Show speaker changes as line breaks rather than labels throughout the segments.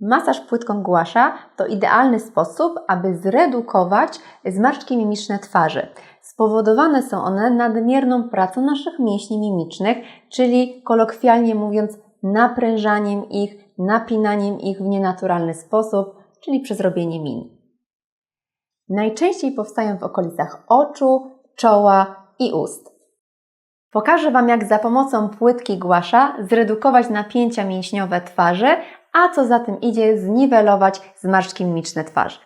Masaż płytką głasza to idealny sposób, aby zredukować zmarszczki mimiczne twarzy. Spowodowane są one nadmierną pracą naszych mięśni mimicznych, czyli kolokwialnie mówiąc, naprężaniem ich, napinaniem ich w nienaturalny sposób, czyli przez robienie min. Najczęściej powstają w okolicach oczu, czoła i ust. Pokażę Wam, jak za pomocą płytki głasza zredukować napięcia mięśniowe twarzy, a co za tym idzie, zniwelować zmarszczki mimiczne twarzy.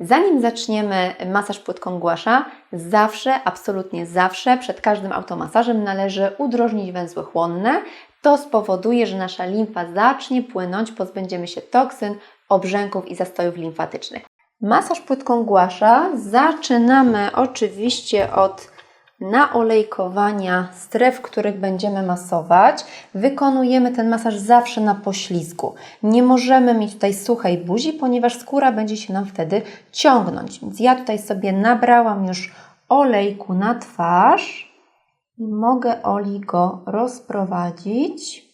Zanim zaczniemy masaż płytką głasza, zawsze, absolutnie zawsze, przed każdym automasażem należy udrożnić węzły chłonne. To spowoduje, że nasza limfa zacznie płynąć, pozbędziemy się toksyn, obrzęków i zastojów limfatycznych. Masaż płytką głasza zaczynamy oczywiście od naolejkowania stref, których będziemy masować. Wykonujemy ten masaż zawsze na poślizgu. Nie możemy mieć tutaj suchej buzi, ponieważ skóra będzie się nam wtedy ciągnąć. Więc ja tutaj sobie nabrałam już olejku na twarz i mogę oli go rozprowadzić.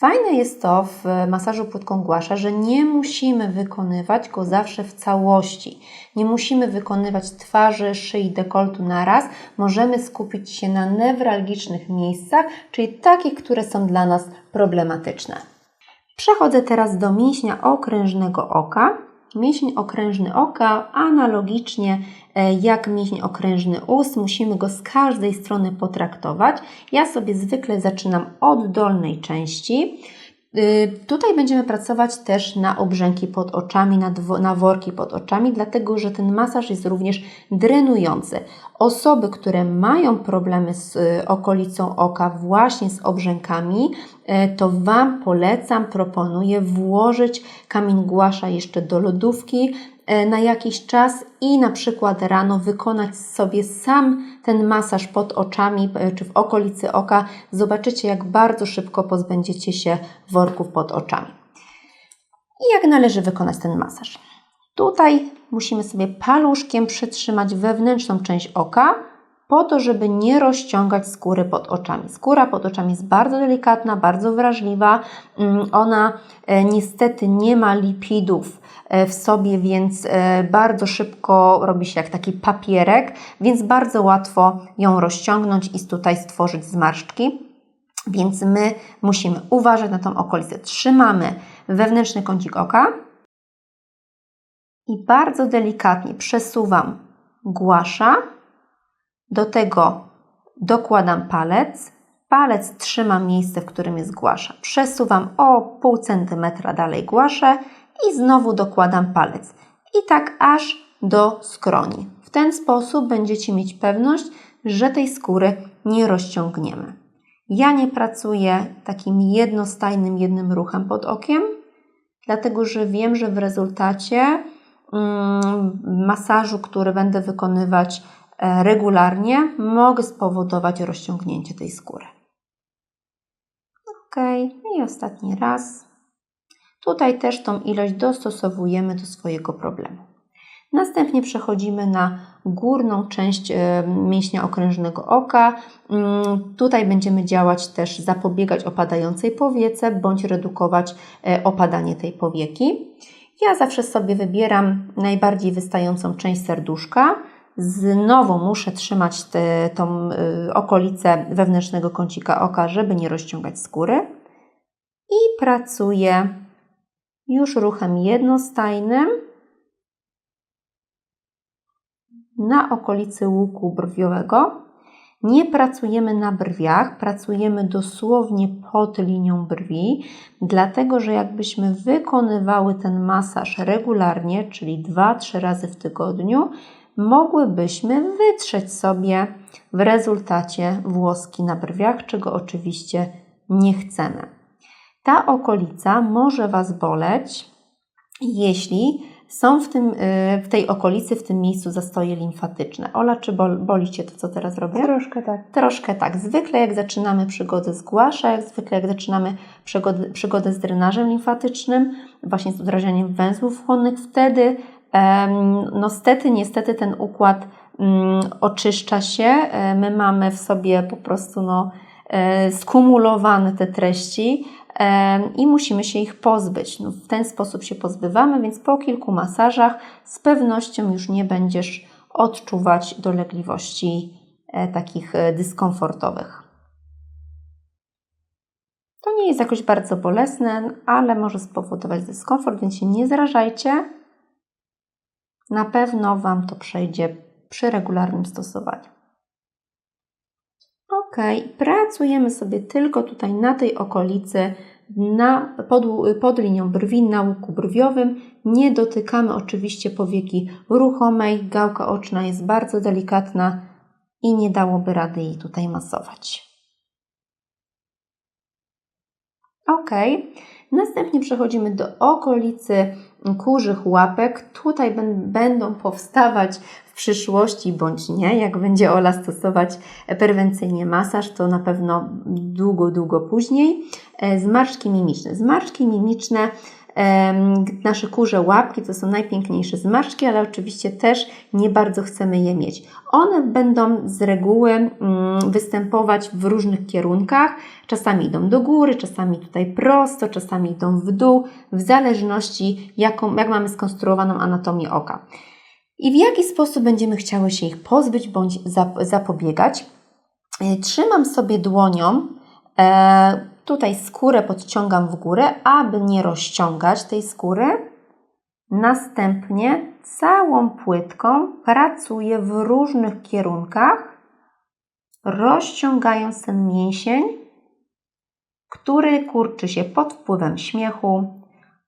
Fajne jest to w masażu płytką głasza, że nie musimy wykonywać go zawsze w całości. Nie musimy wykonywać twarzy, szyi, dekoltu na raz. Możemy skupić się na newralgicznych miejscach, czyli takich, które są dla nas problematyczne. Przechodzę teraz do mięśnia okrężnego oka. Mięsień okrężny oka, analogicznie e, jak mięsień okrężny ust, musimy go z każdej strony potraktować. Ja sobie zwykle zaczynam od dolnej części. Y, tutaj będziemy pracować też na obrzęki pod oczami, na, na worki pod oczami, dlatego że ten masaż jest również drenujący. Osoby, które mają problemy z y, okolicą oka, właśnie z obrzękami, y, to Wam polecam, proponuję włożyć kamień głasza jeszcze do lodówki, E, na jakiś czas i na przykład rano wykonać sobie sam ten masaż pod oczami e, czy w okolicy oka. Zobaczycie, jak bardzo szybko pozbędziecie się worków pod oczami. I jak należy wykonać ten masaż? Tutaj musimy sobie paluszkiem przytrzymać wewnętrzną część oka, po to, żeby nie rozciągać skóry pod oczami. Skóra pod oczami jest bardzo delikatna, bardzo wrażliwa. Mm, ona e, niestety nie ma lipidów e, w sobie, więc e, bardzo szybko robi się jak taki papierek, więc bardzo łatwo ją rozciągnąć i tutaj stworzyć zmarszczki. Więc my musimy uważać na tą okolicę. Trzymamy wewnętrzny kącik oka i bardzo delikatnie przesuwam głasza do tego dokładam palec. Palec trzyma miejsce, w którym jest głasza. Przesuwam o pół centymetra dalej głaszę i znowu dokładam palec. I tak aż do skroni. W ten sposób będziecie mieć pewność, że tej skóry nie rozciągniemy. Ja nie pracuję takim jednostajnym, jednym ruchem pod okiem, dlatego że wiem, że w rezultacie masażu, który będę wykonywać E, regularnie mogę spowodować rozciągnięcie tej skóry. Ok, i ostatni raz. Tutaj też tą ilość dostosowujemy do swojego problemu. Następnie przechodzimy na górną część e, mięśnia okrężnego oka. Mm, tutaj będziemy działać też, zapobiegać opadającej powiece bądź redukować e, opadanie tej powieki. Ja zawsze sobie wybieram najbardziej wystającą część serduszka Znowu muszę trzymać te, tą y, okolicę wewnętrznego kącika oka, żeby nie rozciągać skóry. I pracuję już ruchem jednostajnym na okolicy łuku brwiowego. Nie pracujemy na brwiach, pracujemy dosłownie pod linią brwi, dlatego że jakbyśmy wykonywały ten masaż regularnie, czyli 2-3 razy w tygodniu, mogłybyśmy wytrzeć sobie w rezultacie włoski na brwiach, czego oczywiście nie chcemy. Ta okolica może Was boleć, jeśli są w, tym, y, w tej okolicy, w tym miejscu zastoje limfatyczne. Ola, czy boli Cię to, co teraz robię?
Troszkę tak.
Troszkę tak. Zwykle jak zaczynamy przygodę z głasza, jak zwykle jak zaczynamy przygodę, przygodę z drenażem limfatycznym, właśnie z udrażaniem węzłów chłonnych, wtedy no stety, niestety ten układ mm, oczyszcza się. E, my mamy w sobie po prostu no, e, skumulowane te treści i musimy się ich pozbyć. No, w ten sposób się pozbywamy, więc po kilku masażach z pewnością już nie będziesz odczuwać dolegliwości e, takich e, dyskomfortowych. To nie jest jakoś bardzo bolesne, ale może spowodować dyskomfort, więc się nie zrażajcie. Na pewno Wam to przejdzie przy regularnym stosowaniu. Ok, pracujemy sobie tylko tutaj na tej okolicy, na, pod, pod linią brwi, na łuku brwiowym. Nie dotykamy oczywiście powieki ruchomej. Gałka oczna jest bardzo delikatna i nie dałoby rady jej tutaj masować. Ok, następnie przechodzimy do okolicy kurzych łapek. Tutaj będą powstawać przyszłości bądź nie, jak będzie Ola stosować prewencyjnie masaż, to na pewno długo, długo później. E, zmarszczki mimiczne. Zmarszczki mimiczne nasze kurze łapki to są najpiękniejsze zmarszczki, ale oczywiście też nie bardzo chcemy je mieć. One będą z reguły mm, występować w różnych kierunkach. Czasami idą do góry, czasami tutaj prosto, czasami idą w dół, w zależności jaką, jak mamy skonstruowaną anatomię oka. I w jaki sposób będziemy chciały się ich pozbyć bądź zapobiegać. E, trzymam sobie dłonią e, Tutaj skórę podciągam w górę, aby nie rozciągać tej skóry. Następnie całą płytką pracuję w różnych kierunkach, rozciągając ten mięsień, który kurczy się pod wpływem śmiechu,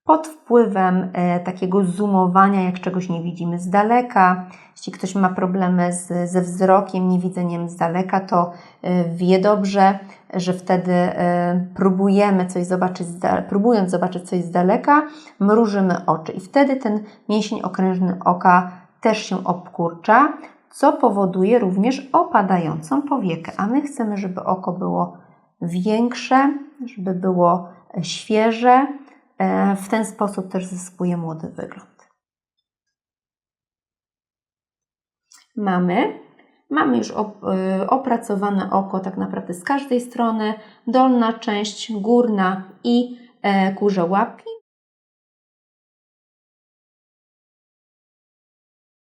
pod wpływem e, takiego zoomowania, jak czegoś nie widzimy z daleka. Jeśli ktoś ma problemy z, ze wzrokiem, niewidzeniem z daleka, to e, wie dobrze, że wtedy e, próbujemy coś zobaczyć, próbując zobaczyć coś z daleka, mrużymy oczy i wtedy ten mięsień okrężny oka też się obkurcza, co powoduje również opadającą powiekę, a my chcemy, żeby oko było większe, żeby było świeże, w ten sposób też zyskuje młody wygląd. Mamy, mamy już e, opracowane oko tak naprawdę z każdej strony, dolna część, górna i e, kurze łapki.